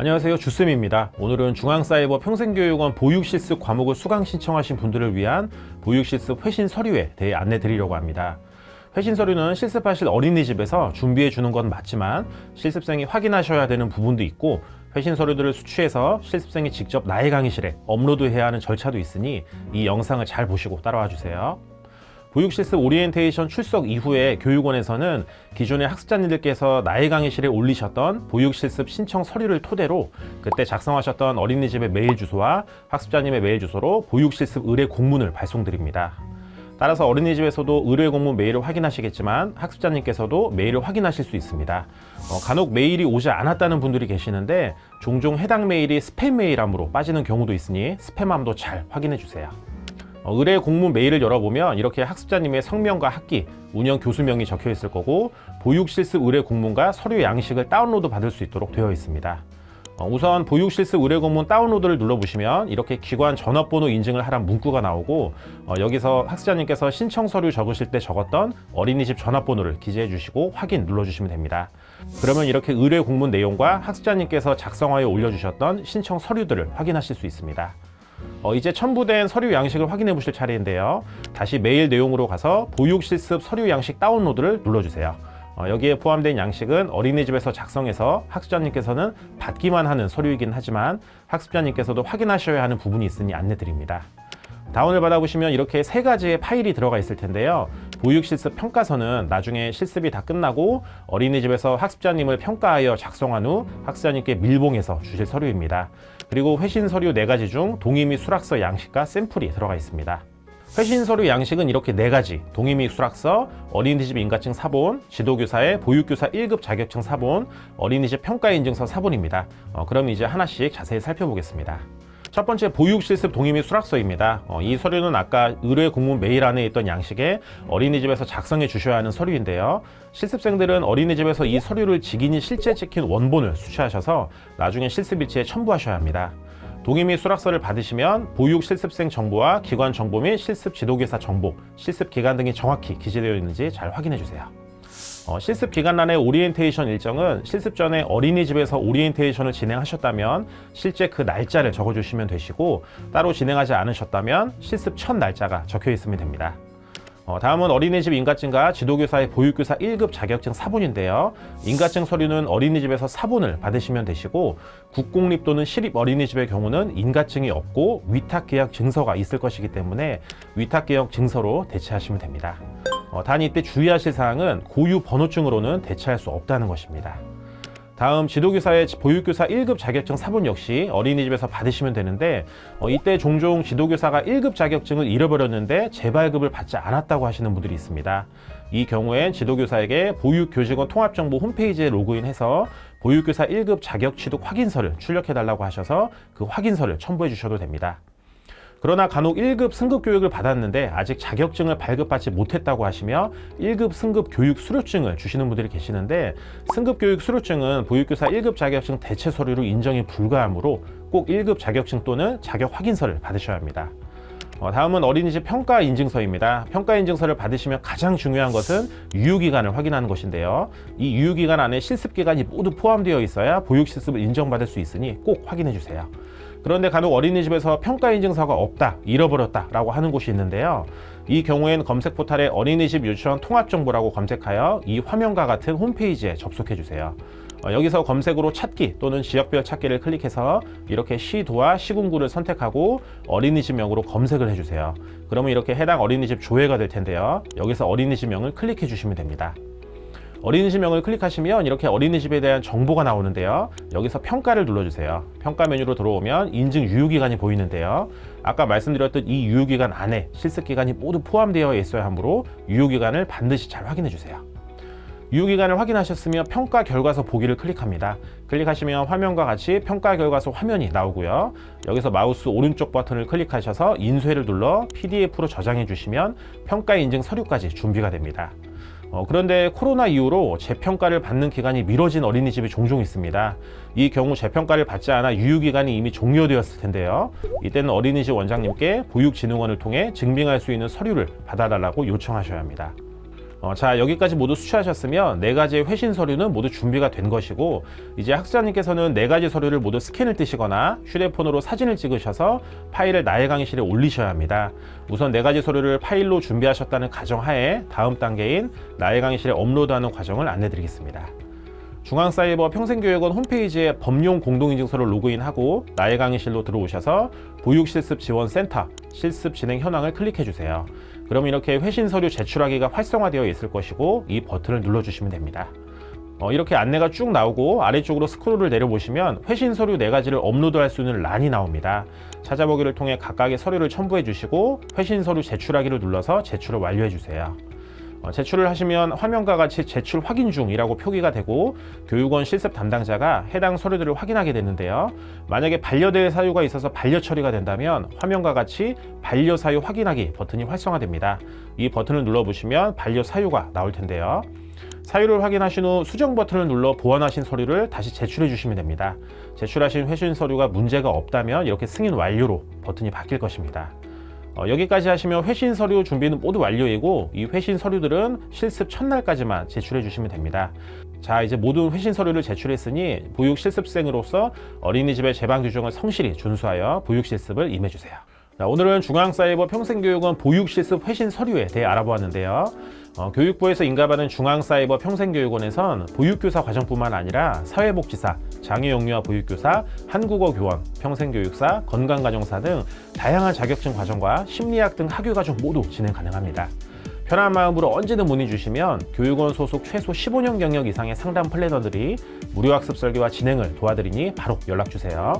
안녕하세요. 주쌤입니다. 오늘은 중앙사이버 평생교육원 보육실습 과목을 수강 신청하신 분들을 위한 보육실습 회신 서류에 대해 안내 드리려고 합니다. 회신 서류는 실습하실 어린이집에서 준비해 주는 건 맞지만 실습생이 확인하셔야 되는 부분도 있고 회신 서류들을 수취해서 실습생이 직접 나의 강의실에 업로드해야 하는 절차도 있으니 이 영상을 잘 보시고 따라와 주세요 보육실습 오리엔테이션 출석 이후에 교육원에서는 기존의 학습자님들께서 나의 강의실에 올리셨던 보육실습 신청 서류를 토대로 그때 작성하셨던 어린이집의 메일 주소와 학습자님의 메일 주소로 보육실습 의뢰 공문을 발송드립니다. 따라서 어린이집에서도 의뢰 공문 메일을 확인하시겠지만 학습자님께서도 메일을 확인하실 수 있습니다. 어, 간혹 메일이 오지 않았다는 분들이 계시는데 종종 해당 메일이 스팸 메일함으로 빠지는 경우도 있으니 스팸함도 잘 확인해 주세요. 어, 의뢰 공문 메일을 열어보면 이렇게 학습자님의 성명과 학기, 운영 교수명이 적혀 있을 거고 보육 실습 의뢰 공문과 서류 양식을 다운로드 받을 수 있도록 되어 있습니다. 어, 우선 보육 실습 의뢰 공문 다운로드를 눌러보시면 이렇게 기관 전화번호 인증을 하란 문구가 나오고 어, 여기서 학습자님께서 신청 서류 적으실 때 적었던 어린이집 전화번호를 기재해 주시고 확인 눌러주시면 됩니다. 그러면 이렇게 의뢰 공문 내용과 학습자님께서 작성하여 올려주셨던 신청 서류들을 확인하실 수 있습니다. 어, 이제 첨부된 서류 양식을 확인해 보실 차례인데요. 다시 메일 내용으로 가서 보육 실습 서류 양식 다운로드를 눌러주세요. 어, 여기에 포함된 양식은 어린이집에서 작성해서 학습자님께서는 받기만 하는 서류이긴 하지만 학습자님께서도 확인하셔야 하는 부분이 있으니 안내드립니다. 다운을 받아보시면 이렇게 세 가지의 파일이 들어가 있을 텐데요. 보육 실습 평가서는 나중에 실습이 다 끝나고 어린이집에서 학습자님을 평가하여 작성한 후 학습자님께 밀봉해서 주실 서류입니다. 그리고 회신 서류 네 가지 중 동의 및 수락서 양식과 샘플이 들어가 있습니다. 회신 서류 양식은 이렇게 네 가지 동의 및 수락서, 어린이집 인가증 사본, 지도교사의 보육교사 1급 자격증 사본, 어린이집 평가 인증서 사본입니다. 어, 그럼 이제 하나씩 자세히 살펴보겠습니다. 첫 번째 보육 실습 동의 및 수락서입니다. 어, 이 서류는 아까 의뢰 공문 메일 안에 있던 양식에 어린이집에서 작성해 주셔야 하는 서류인데요. 실습생들은 어린이집에서 이 서류를 직인이 실제 찍힌 원본을 수취하셔서 나중에 실습 일지에 첨부하셔야 합니다. 동의 및 수락서를 받으시면 보육 실습생 정보와 기관 정보 및 실습 지도교사 정보, 실습 기간 등이 정확히 기재되어 있는지 잘 확인해 주세요. 어, 실습 기간란의 오리엔테이션 일정은 실습 전에 어린이집에서 오리엔테이션을 진행하셨다면 실제 그 날짜를 적어주시면 되시고 따로 진행하지 않으셨다면 실습 첫 날짜가 적혀 있으면 됩니다. 어, 다음은 어린이집 인가증과 지도교사의 보육교사 1급 자격증 사본인데요. 인가증 서류는 어린이집에서 사본을 받으시면 되시고 국공립 또는 시립 어린이집의 경우는 인가증이 없고 위탁계약 증서가 있을 것이기 때문에 위탁계약 증서로 대체하시면 됩니다. 어, 단 이때 주의하실 사항은 고유 번호증으로는 대체할 수 없다는 것입니다. 다음 지도교사의 보육교사 1급 자격증 사본 역시 어린이집에서 받으시면 되는데 어, 이때 종종 지도교사가 1급 자격증을 잃어버렸는데 재발급을 받지 않았다고 하시는 분들이 있습니다. 이 경우엔 지도교사에게 보육교직원 통합정보 홈페이지에 로그인해서 보육교사 1급 자격 취득 확인서를 출력해 달라고 하셔서 그 확인서를 첨부해 주셔도 됩니다. 그러나 간혹 1급 승급 교육을 받았는데 아직 자격증을 발급받지 못했다고 하시며 1급 승급 교육 수료증을 주시는 분들이 계시는데 승급 교육 수료증은 보육교사 1급 자격증 대체 서류로 인정이 불가하므로 꼭 1급 자격증 또는 자격 확인서를 받으셔야 합니다. 어, 다음은 어린이집 평가 인증서입니다. 평가 인증서를 받으시면 가장 중요한 것은 유효기간을 확인하는 것인데요. 이 유효기간 안에 실습기간이 모두 포함되어 있어야 보육실습을 인정받을 수 있으니 꼭 확인해 주세요. 그런데 간혹 어린이집에서 평가 인증서가 없다, 잃어버렸다 라고 하는 곳이 있는데요. 이 경우에는 검색 포탈에 어린이집 유치원 통합정보라고 검색하여 이 화면과 같은 홈페이지에 접속해 주세요. 어, 여기서 검색으로 찾기 또는 지역별 찾기를 클릭해서 이렇게 시도와 시군구를 선택하고 어린이집명으로 검색을 해주세요. 그러면 이렇게 해당 어린이집 조회가 될 텐데요. 여기서 어린이집명을 클릭해 주시면 됩니다. 어린이집 명을 클릭하시면 이렇게 어린이집에 대한 정보가 나오는데요. 여기서 평가를 눌러주세요. 평가 메뉴로 들어오면 인증 유효기간이 보이는데요. 아까 말씀드렸던 이 유효기간 안에 실습기간이 모두 포함되어 있어야 하므로 유효기간을 반드시 잘 확인해 주세요. 유효기간을 확인하셨으면 평가 결과서 보기를 클릭합니다. 클릭하시면 화면과 같이 평가 결과서 화면이 나오고요. 여기서 마우스 오른쪽 버튼을 클릭하셔서 인쇄를 눌러 PDF로 저장해 주시면 평가 인증 서류까지 준비가 됩니다. 어, 그런데 코로나 이후로 재평가를 받는 기간이 미뤄진 어린이집이 종종 있습니다. 이 경우 재평가를 받지 않아 유효기간이 이미 종료되었을 텐데요. 이때는 어린이집 원장님께 보육진흥원을 통해 증빙할 수 있는 서류를 받아달라고 요청하셔야 합니다. 어, 자 여기까지 모두 수취하셨으면 네 가지의 회신 서류는 모두 준비가 된 것이고 이제 학습자님께서는 네 가지 서류를 모두 스캔을 뜨시거나 휴대폰으로 사진을 찍으셔서 파일을 나의 강의실에 올리셔야 합니다. 우선 네 가지 서류를 파일로 준비하셨다는 가정하에 다음 단계인 나의 강의실에 업로드하는 과정을 안내드리겠습니다. 중앙사이버 평생교육원 홈페이지에 법용 공동인증서를 로그인하고 나의 강의실로 들어오셔서 보육실습 지원센터 실습 진행 현황을 클릭해 주세요. 그럼 이렇게 회신 서류 제출하기가 활성화되어 있을 것이고 이 버튼을 눌러주시면 됩니다. 어, 이렇게 안내가 쭉 나오고 아래쪽으로 스크롤을 내려보시면 회신 서류 네 가지를 업로드할 수 있는 란이 나옵니다. 찾아보기를 통해 각각의 서류를 첨부해 주시고 회신 서류 제출하기를 눌러서 제출을 완료해 주세요. 어, 제출을 하시면 화면과 같이 제출 확인 중이라고 표기가 되고 교육원 실습 담당자가 해당 서류들을 확인하게 되는데요. 만약에 반려될 사유가 있어서 반려 처리가 된다면 화면과 같이 반려 사유 확인하기 버튼이 활성화됩니다. 이 버튼을 눌러보시면 반려 사유가 나올 텐데요. 사유를 확인하신 후 수정 버튼을 눌러 보완하신 서류를 다시 제출해 주시면 됩니다. 제출하신 회신 서류가 문제가 없다면 이렇게 승인 완료로 버튼이 바뀔 것입니다. 어, 여기까지 하시면 회신 서류 준비는 모두 완료이고 이 회신 서류들은 실습 첫날까지만 제출해 주시면 됩니다. 자 이제 모든 회신 서류를 제출했으니 보육 실습생으로서 어린이집의 제방 규정을 성실히 준수하여 보육 실습을 임해 주세요. 자, 오늘은 중앙사이버 평생교육원 보육실습 회신 서류에 대해 알아보았는데요. 어, 교육부에서 인가받은 중앙사이버 평생교육원에선 보육교사 과정뿐만 아니라 사회복지사, 장애영유아 보육교사, 한국어 교원, 평생교육사, 건강가정사 등 다양한 자격증 과정과 심리학 등 학위 과정 모두 진행 가능합니다. 편한 마음으로 언제든 문의 주시면 교육원 소속 최소 15년 경력 이상의 상담 플래너들이 무료 학습 설계와 진행을 도와드리니 바로 연락 주세요.